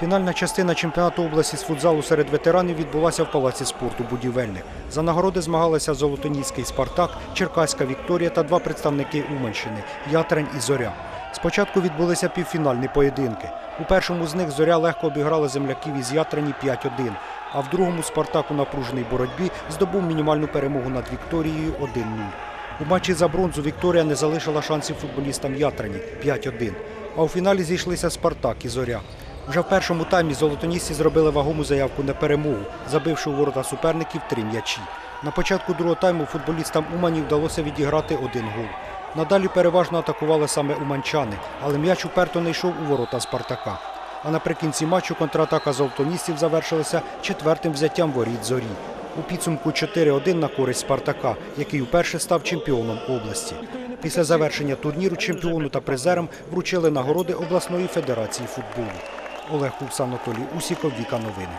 Фінальна частина чемпіонату області з футзалу серед ветеранів відбулася в палаці спорту Будівельник. За нагороди змагалися Золотоніський Спартак, Черкаська Вікторія та два представники Уманщини Ятрень і Зоря. Спочатку відбулися півфінальні поєдинки. У першому з них зоря легко обіграла земляків із Ятрені 5-1, а в другому Спартак у напруженій боротьбі здобув мінімальну перемогу над Вікторією 1-0. У матчі за бронзу Вікторія не залишила шансів футболістам Ятрені 5-1. А у фіналі зійшлися Спартак і Зоря. Вже в першому таймі золотонісці зробили вагому заявку на перемогу, забивши у ворота суперників три м'ячі. На початку другого тайму футболістам Умані вдалося відіграти один гол. Надалі переважно атакували саме уманчани, але м'яч уперто не йшов у ворота Спартака. А наприкінці матчу контратака золотоністів завершилася четвертим взяттям воріт зорі. У підсумку 4-1 на користь Спартака, який уперше став чемпіоном області. Після завершення турніру чемпіону та призерам вручили нагороди обласної федерації футболу. Олег Кукс, Анатолій Усіков, Віка Новини.